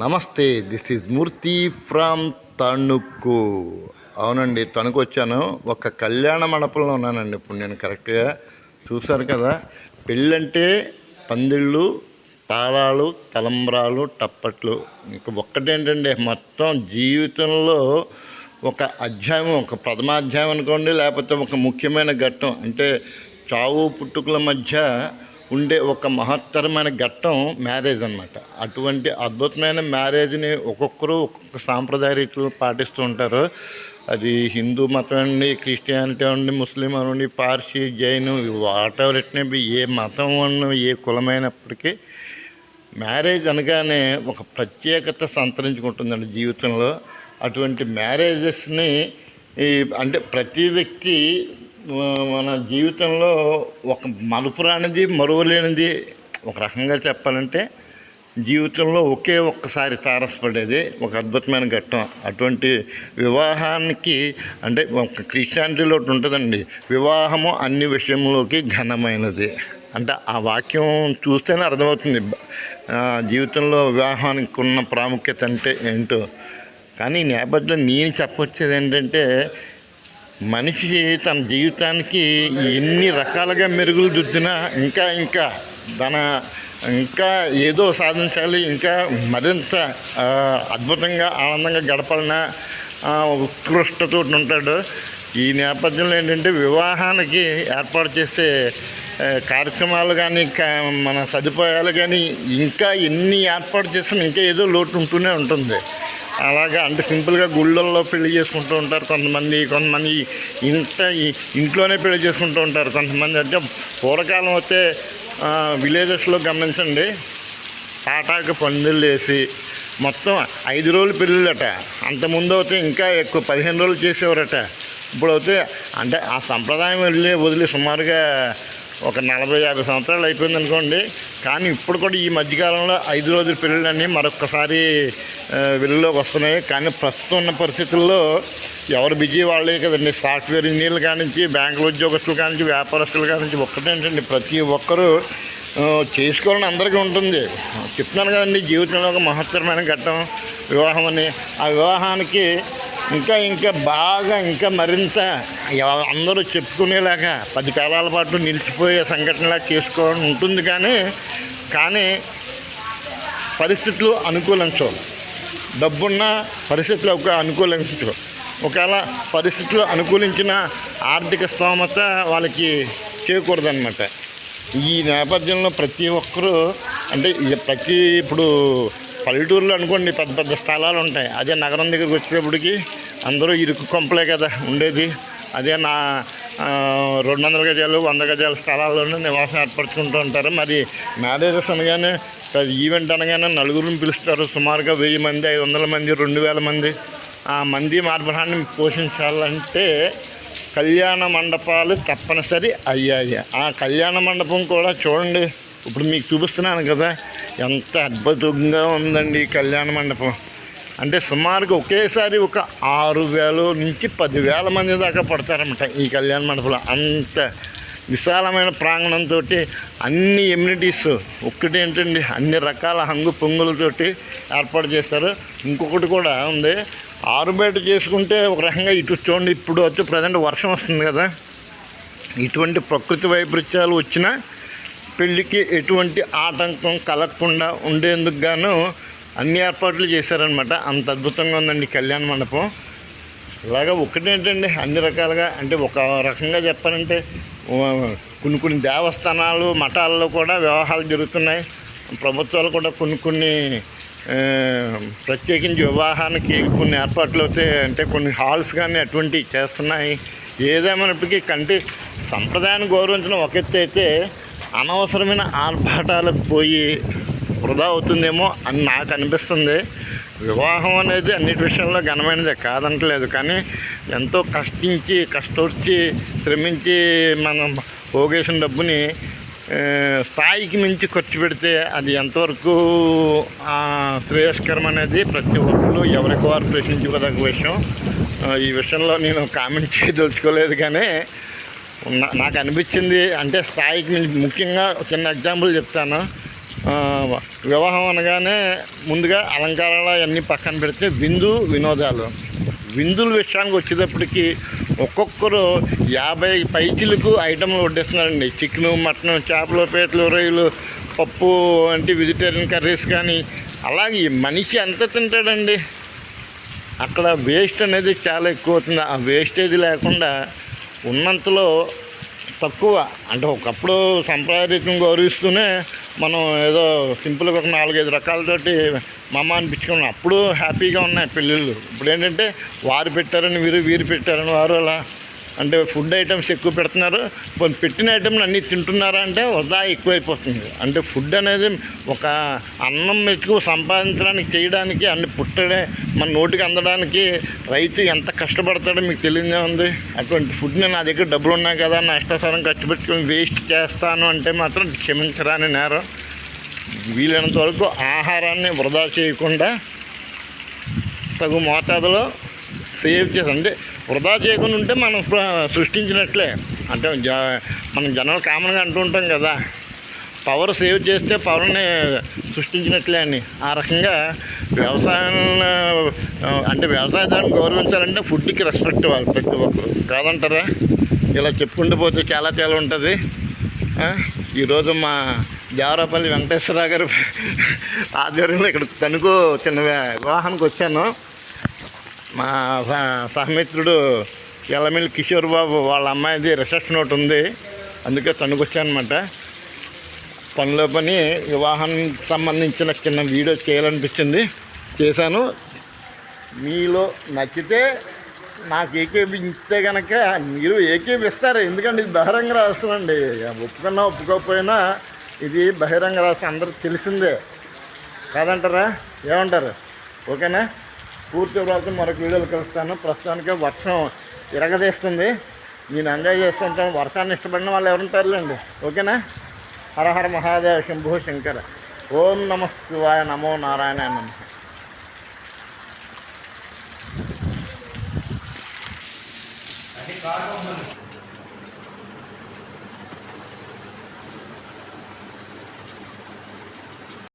నమస్తే this is Murthy from Tanuku. అవునండి తణుకు వచ్చాను. ఒక కళ్యాణ మండపంలో ఉన్నానండి. ఇప్పుడు నేను కరెక్ట్గా చూశారు కదా. పెళ్ళంటే పందిళ్ళు తాళాలు తలంబ్రాలు టప్పట్లు. ఇంకా ఒక్కటేంటండి మొత్తం జీవితంలో ఒక అధ్యాయం ఒక ప్రథమాధ్యాయం అనుకోండి లేకపోతే ఒక ముఖ్యమైన ఘట్టం. అంటే చావు పుట్టుకల మధ్య ఉండే ఒక మహత్తరమైన ఘట్టం మ్యారేజ్ అన్నమాట. అటువంటి అద్భుతమైన మ్యారేజ్ని ఒక్కొక్కరు ఒక్కొక్క సాంప్రదాయ రీతిలో పాటిస్తూ ఉంటారు. అది హిందూ మతం అండి క్రిస్టియానిటీ అండి ముస్లిం అనండి Parsi Jain whatever it ఏ మతం అన్న ఏ కులమైనప్పటికీ మ్యారేజ్ అనగానే ఒక ప్రత్యేకత సంతరించుకుంటుందండి జీవితంలో. అటువంటి మ్యారేజెస్ని ఈ అంటే ప్రతి వ్యక్తి మన జీవితంలో ఒక మలుపురానిది మరువలేనిది ఒక రకంగా చెప్పాలంటే జీవితంలో ఒకే ఒక్కసారి తారసపడేది ఒక అద్భుతమైన ఘట్టం. అటువంటి వివాహానికి అంటే ఒక క్రిస్టియానిటీలో ఒకటి ఉంటుందండి. వివాహము అన్ని విషయంలోకి ఘనమైనది. అంటే ఆ వాక్యం చూస్తేనే అర్థమవుతుంది. జీవితంలో వివాహానికి ఉన్న ప్రాముఖ్యత అంటే ఏంటో. కానీ ఈ నేపథ్యంలో నేను చెప్పొచ్చేది ఏంటంటే మనిషి తన జీవితానికి ఎన్ని రకాలుగా మెరుగులు దిద్దినా ఇంకా ఇంకా తన ఇంకా ఏదో సాధించాలి ఇంకా మరింత అద్భుతంగా ఆనందంగా గడపాలన్న ఉత్కృష్టతో ఉంటాడు. ఈ నేపథ్యంలో ఏంటంటే వివాహానికి ఏర్పాటు చేసే కార్యక్రమాలు కానీ కా- మన సదుపాయాలు కానీ ఇంకా ఎన్ని ఏర్పాటు చేసినా ఇంకా ఏదో లోటు ఉంటూనే ఉంటుంది. అలాగా అంటే సింపుల్గా గుళ్ళల్లో పెళ్ళి చేసుకుంటూ ఉంటారు కొంతమంది కొంతమంది ఇంత ఇంట్లోనే పెళ్ళి చేసుకుంటూ ఉంటారు కొంతమంది. అంటే పూర్వకాలం వస్తే విలేజెస్లో గమనించండి పాటాకు పందిళ్ళు వేసి మొత్తం ఐదు రోజులు పెళ్ళిళ్ళట. అంతకుముందు అయితే ఇంకా ఎక్కువ పదిహేను రోజులు చేసేవారట. ఇప్పుడు అయితే అంటే ఆ సంప్రదాయం వెళ్ళి వదిలి సుమారుగా ఒక నలభై యాభై సంవత్సరాలు అయిపోయింది అనుకోండి. కానీ ఇప్పుడు కూడా ఈ మధ్యకాలంలో ఐదు రోజుల పెళ్ళిళ్ళన్నీ మరొకసారి ఆ, వెలుగులోకి వస్తున్నాయి. కానీ ప్రస్తుతం ఉన్న పరిస్థితుల్లో ఎవరు బిజీ వాళ్ళే కదండి. సాఫ్ట్వేర్ ఇంజనీర్లు కానించి బ్యాంకుల ఉద్యోగస్తులు కానించి వ్యాపారస్తులు కానించి ఒక్కటేంటండి ప్రతి ఒక్కరూ చేసుకోవాలని అందరికీ ఉంటుంది. చెప్తున్నాను కదండి జీవితంలో ఒక మహత్తరమైన ఘట్టం వివాహం అని. ఆ వివాహానికి ఇంకా ఇంకా బాగా ఇంకా మరింత అందరూ చెప్పుకునేలాగా పది కాలాల పాటు నిలిచిపోయే సంఘటనలా చేసుకోవాలని ఉంటుంది కానీ కానీ పరిస్థితులు అనుకూలించవు డబ్బున్న పరిస్థితులు ఒక అనుకూలించవు ఒకవేళ పరిస్థితులు అనుకూలించిన ఆర్థిక స్తోమత వాళ్ళకి చేయకూడదన్నమాట ఈ నేపథ్యంలో ప్రతి ఒక్కరూ అంటే ప్రతి ఇప్పుడు పల్లెటూరులో అనుకోండి పెద్ద పెద్ద స్థలాలు ఉంటాయి. అదే నగరం దగ్గరికి వచ్చేటప్పటికి అందరూ ఇరుకు కొంపలే కదా ఉండేది. అదే నా రెండు వందల గజాలు వంద గజాల స్థలాల్లోనే నివాసం ఏర్పరచుకుంటూ ఉంటారు. మరి మ్యారేజెస్ అనగానే ఈవెంట్ అనగానే నలుగురిని పిలుస్తారు. సుమారుగా వెయ్యి మంది ఐదు వందల మంది రెండు వేల మంది. ఆ మంది మార్బలాన్ని పోషించాలంటే కళ్యాణ మండపాలు తప్పనిసరి అయ్యాయి. ఆ కళ్యాణ మండపం కూడా చూడండి. ఇప్పుడు మీకు చూపిస్తున్నాను కదా ఎంత అద్భుతంగా ఉందండి కళ్యాణ మండపం. అంటే సుమారుగా ఒకేసారి ఒక ఆరు వేల నుంచి పదివేల మంది దాకా పడతారన్నమాట ఈ కళ్యాణ మండపంలో. అంత విశాలమైన ప్రాంగణంతో అన్ని ఎమ్యూనిటీస్ ఒక్కటేంటండి అన్ని రకాల హంగు పొంగులతోటి ఏర్పాటు చేస్తారు. ఇంకొకటి కూడా ఉంది ఆరుబయట చేసుకుంటే ఒక రకంగా ఇటు చూడండి ఇప్పుడు వచ్చి ప్రజెంట్ వర్షం వస్తుంది కదా. ఇటువంటి ప్రకృతి వైపరీత్యాలు వచ్చినా పెళ్ళికి ఎటువంటి ఆటంకం కలగకుండా ఉండేందుకు గాను అన్ని ఏర్పాట్లు చేశారనమాట అంత అద్భుతంగా ఉందండి కళ్యాణ మండపం. ఇలాగా ఒకటేంటండి అన్ని రకాలుగా అంటే ఒక రకంగా చెప్పాలంటే కొన్ని కొన్ని దేవస్థానాలు మఠాల్లో కూడా వివాహాలు జరుగుతున్నాయి. ప్రభుత్వాలు కూడా కొన్ని కొన్ని ప్రత్యేకించి వివాహానికి కొన్ని ఏర్పాట్లు అవుతాయి అంటే కొన్ని హాల్స్ కానీ అటువంటివి చేస్తున్నాయి. ఏదేమైనప్పటికీ కంటి సంప్రదాయాన్ని గౌరవించడం ఒక ఎత్తు అయితే అనవసరమైన ఆర్భాటాలకు పోయి వృధా అవుతుందేమో అని నాకు అనిపిస్తుంది. వివాహం అనేది అన్నిటి విషయంలో ఘనమైనదే కాదంటలేదు. కానీ ఎంతో కష్టించి కష్టొచ్చి శ్రమించి మనం పోగేసిన డబ్బుని స్థాయికి మించి ఖర్చు పెడితే అది ఎంతవరకు శ్రేయస్కరం అనేది ప్రతి ఒక్కరు ఎవరికి వారు ప్రశ్నించుకోదగ్గ విషయం. ఈ విషయంలో నేను కామెంట్ చేయదలుచుకోలేదు కానీ నాకు అనిపించింది అంటే స్థాయికి ముఖ్యంగా చిన్న ఎగ్జాంపుల్ చెప్తాను. వివాహం అనగానే ముందుగా అలంకారాలు అవన్నీ పక్కన పెడితే విందు వినోదాలు. విందుల విషయానికి వచ్చేటప్పటికి ఒక్కొక్కరు యాభై పైచిలకు ఐటమ్లు వడ్డిస్తున్నారండి. చికెను మటన్ చేపలు పీటలు రొయ్యలు పప్పు అంటే వెజిటేరియన్ కర్రీస్ కానీ అలాగే మనిషి ఎంత తింటాడండి? అక్కడ వేస్ట్ అనేది చాలా ఎక్కువ అవుతుంది. ఆ వేస్టేజ్ లేకుండా ఉన్నంతలో తక్కువ. అంటే ఒకప్పుడు సంప్రదాయం గౌరవిస్తూనే మనం ఏదో సింపుల్గా ఒక నాలుగైదు రకాలతోటి మమ్మ అనిపించుకున్నాం. అప్పుడు హ్యాపీగా ఉన్నాయి పెళ్ళిళ్ళు. ఇప్పుడు ఏంటంటే వారు పెట్టారని వీరు వీరు పెట్టారని వారు అలా అంటే ఫుడ్ ఐటమ్స్ ఎక్కువ పెడుతున్నారు. కొన్ని పెట్టిన ఐటమ్లు అన్నీ తింటున్నారా అంటే వృధా ఎక్కువైపోతుంది. అంటే ఫుడ్ అనేది ఒక అన్నం ఎక్కువ సంపాదించడానికి చేయడానికి అన్ని పుట్టడే మన నోటికి అందడానికి రైతు ఎంత కష్టపడతాడో మీకు తెలియదే ఉంది. అటువంటి ఫుడ్ని నా దగ్గర డబ్బులు ఉన్నాయి కదా నా ఇష్టాసారం ఖర్చు పెట్టుకొని వేస్ట్ చేస్తాను అంటే మాత్రం క్షమించరాని నేరం. వీలైనంత వరకు ఆహారాన్ని వృధా చేయకుండా తగు మోతాదులో సేవ్ చేసి అంటే వృధా చేయకుండా ఉంటే మనం సృష్టించినట్లే. అంటే జ మనం జనాలు కామన్గా అంటూ ఉంటాం కదా. పవర్ సేవ్ చేస్తే పవర్ని సృష్టించినట్లే అని. ఆ రకంగా వ్యవసాయం అంటే వ్యవసాయదారుని గౌరవించాలంటే ఫుడ్కి రెస్పెక్ట్ ఇవ్వాలి ప్రతి ఒక్కరు. కాదంటారా? ఇలా చెప్పుకుంటూ పోతే చాలా చాలా ఉంటుంది. ఈరోజు మా దేవరాపల్లి వెంకటేశ్వరరావు గారు ఆధ్వర్యంలో ఇక్కడ తణుకు చిన్న వివాహానికి వచ్చాను. మా సహమిత్రుడు ఎల్లమిల్లి కిషోర్ బాబు వాళ్ళ అమ్మాయిది రిసెప్షన్ ఒకటి ఉంది. అందుకే తణుకు పనిలో పని వివాహం సంబంధించిన చిన్న వీడియో చేయాలనిపించింది. చేశాను. మీలో నచ్చితే నాకు ఏకేపిస్తే కనుక మీరు ఏకేపిస్తారు ఎందుకంటే ఇది బహిరంగ రాష్ట్రం అండి. ఒప్పుకున్నా ఒప్పుకోకపోయినా ఇది బహిరంగ రాష్ట్రం. అందరికి తెలిసిందే. కాదంటారా? ఏమంటారు? ఓకేనా? పూర్తి వివరాలతో మరొక వీడియోలు కలుస్తాను. ప్రస్తుతానికి వర్షం ఇరగదీస్తుంది. నేను ఎంజాయ్ చేస్తుంటాను వర్షాన్ని ఇష్టపడిన వాళ్ళు ఎవరుంటారులేండి ఓకేనా? హరహర మహాదేవ శంభు శంకర. ఓం నమ శివాయ నమో నారాయణ నమ. కాకుండా